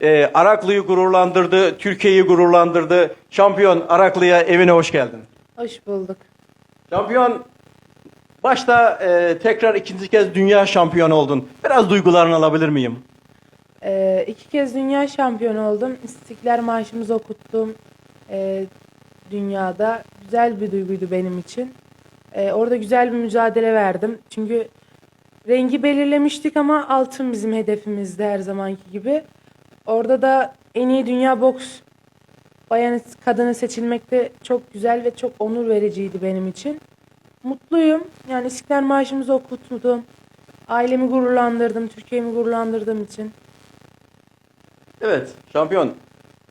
e, Araklı'yı gururlandırdı, Türkiye'yi gururlandırdı. Şampiyon Araklı'ya evine hoş geldin. Hoş bulduk. Şampiyon başta e, tekrar ikinci kez dünya şampiyonu oldun. Biraz duygularını alabilir miyim? Ee, iki kez dünya şampiyonu oldum. İstiklal Marşımızı okuttum ee, dünyada. Güzel bir duyguydu benim için. Ee, orada güzel bir mücadele verdim. Çünkü rengi belirlemiştik ama altın bizim hedefimizdi her zamanki gibi. Orada da en iyi dünya boks bayanı kadını seçilmekte çok güzel ve çok onur vericiydi benim için. Mutluyum. Yani İstiklal Marşımızı okuttum. Ailemi gururlandırdım, Türkiye'mi gururlandırdığım için. Evet, şampiyon.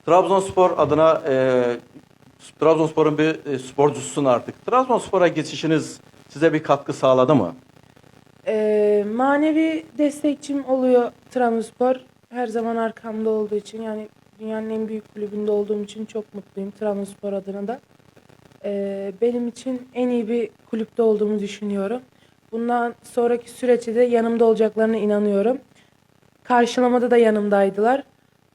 Trabzonspor adına e, Trabzonspor'un bir e, sporcususun artık. Trabzonspor'a geçişiniz size bir katkı sağladı mı? Ee, manevi destekçim oluyor Trabzonspor. Her zaman arkamda olduğu için yani dünyanın en büyük kulübünde olduğum için çok mutluyum Trabzonspor adına da. Ee, benim için en iyi bir kulüpte olduğumu düşünüyorum. Bundan sonraki süreçte de yanımda olacaklarına inanıyorum. Karşılamada da yanımdaydılar.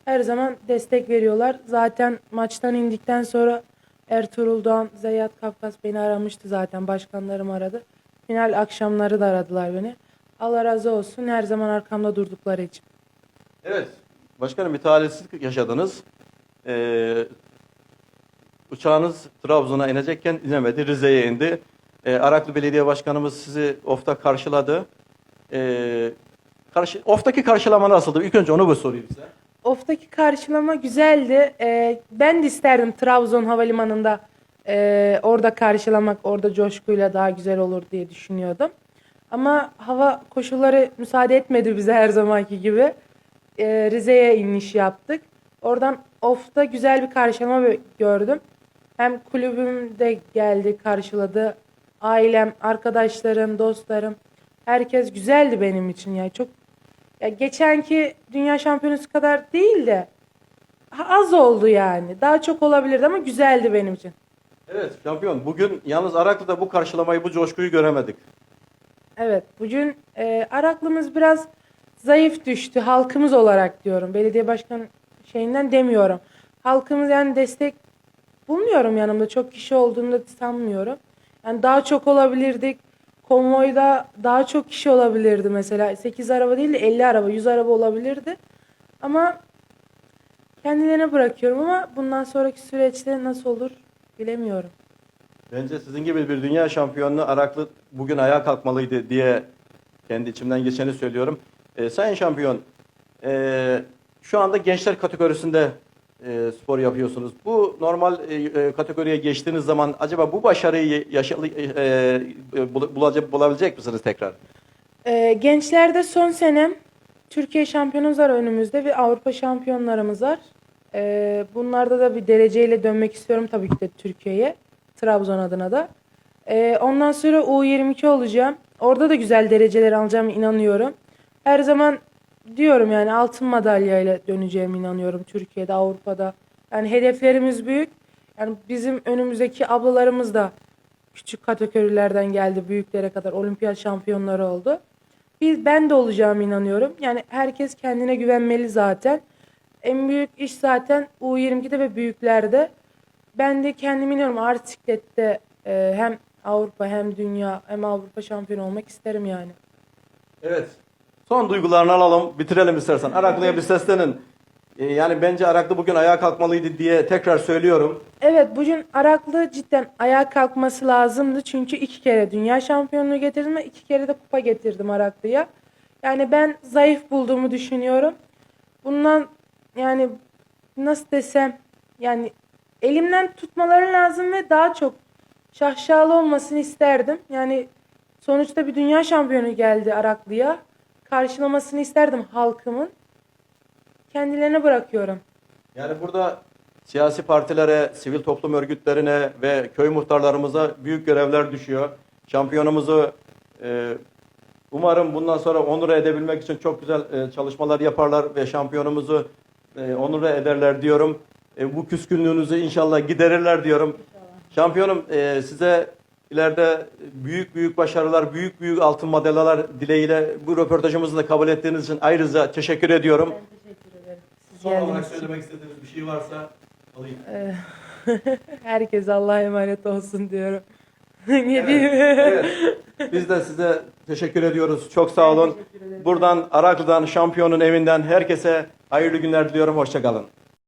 Her zaman destek veriyorlar. Zaten maçtan indikten sonra Ertuğrul Doğan, Zeyyat Kafkas beni aramıştı zaten. Başkanlarım aradı. Final akşamları da aradılar beni. Allah razı olsun her zaman arkamda durdukları için. Evet. Başkanım bir talihsizlik yaşadınız. Ee, uçağınız Trabzon'a inecekken inemedi. Rize'ye indi. Ee, Araklı Belediye Başkanımız sizi ofta karşıladı. Ee, karşı, oftaki karşılama nasıldı? İlk önce onu bir sorayım size. Of'taki karşılama güzeldi. Ee, ben de isterdim Trabzon Havalimanı'nda e, orada karşılamak, orada coşkuyla daha güzel olur diye düşünüyordum. Ama hava koşulları müsaade etmedi bize her zamanki gibi. Ee, Rize'ye iniş yaptık. Oradan Of'ta güzel bir karşılama gördüm. Hem kulübüm de geldi, karşıladı. Ailem, arkadaşlarım, dostlarım. Herkes güzeldi benim için ya. Çok ya geçenki dünya şampiyonası kadar değil de az oldu yani. Daha çok olabilirdi ama güzeldi benim için. Evet şampiyon. Bugün yalnız Araklı'da bu karşılamayı, bu coşkuyu göremedik. Evet, bugün e, Araklımız biraz zayıf düştü halkımız olarak diyorum. Belediye başkan şeyinden demiyorum. Halkımız yani destek bulmuyorum yanımda. Çok kişi olduğunu da sanmıyorum. Yani daha çok olabilirdik. Konvoyda daha çok kişi olabilirdi mesela. 8 araba değil de 50 araba, 100 araba olabilirdi. Ama kendilerine bırakıyorum ama bundan sonraki süreçte nasıl olur bilemiyorum. Bence sizin gibi bir dünya şampiyonluğu Araklı bugün ayağa kalkmalıydı diye kendi içimden geçeni söylüyorum. Ee, sayın şampiyon, ee, şu anda gençler kategorisinde ee, spor yapıyorsunuz. Bu normal e, kategoriye geçtiğiniz zaman acaba bu başarıyı yaşalı, bul- bulacak, bulabilecek misiniz tekrar? Ee, gençlerde son senem Türkiye şampiyonumuz var önümüzde ve Avrupa şampiyonlarımız var. Ee, bunlarda da bir dereceyle dönmek istiyorum tabii ki de Türkiye'ye. Trabzon adına da. Ee, ondan sonra U22 olacağım. Orada da güzel dereceler alacağıma inanıyorum. Her zaman diyorum yani altın madalyayla döneceğime inanıyorum Türkiye'de, Avrupa'da. Yani hedeflerimiz büyük. Yani bizim önümüzdeki ablalarımız da küçük kategorilerden geldi büyüklere kadar olimpiyat şampiyonları oldu. Biz ben de olacağıma inanıyorum. Yani herkes kendine güvenmeli zaten. En büyük iş zaten U22'de ve büyüklerde. Ben de kendime inanıyorum. Ağır siklette e, hem Avrupa hem dünya hem Avrupa şampiyonu olmak isterim yani. Evet. Son duygularını alalım, bitirelim istersen. Araklı'ya bir seslenin. Ee, yani bence Araklı bugün ayağa kalkmalıydı diye tekrar söylüyorum. Evet bugün Araklı cidden ayağa kalkması lazımdı. Çünkü iki kere dünya şampiyonluğu getirdim ve iki kere de kupa getirdim Araklı'ya. Yani ben zayıf bulduğumu düşünüyorum. Bundan yani nasıl desem yani elimden tutmaları lazım ve daha çok şahşalı olmasını isterdim. Yani sonuçta bir dünya şampiyonu geldi Araklı'ya. Karşılamasını isterdim halkımın. Kendilerine bırakıyorum. Yani burada siyasi partilere, sivil toplum örgütlerine ve köy muhtarlarımıza büyük görevler düşüyor. Şampiyonumuzu e, umarım bundan sonra onur edebilmek için çok güzel e, çalışmalar yaparlar ve şampiyonumuzu e, onur ederler diyorum. E, bu küskünlüğünüzü inşallah giderirler diyorum. Şampiyonum e, size ileride büyük büyük başarılar, büyük büyük altın madalyalar dileğiyle bu röportajımızı da kabul ettiğiniz için ayrıca teşekkür ediyorum. Ben teşekkür ederim. Son olarak için. söylemek istediğiniz bir şey varsa alayım. Herkes Allah'a emanet olsun diyorum. ne diyeyim? Evet. Biz de size teşekkür ediyoruz. Çok sağ olun. Buradan Araklı'dan, şampiyonun evinden herkese hayırlı günler diliyorum. Hoşçakalın.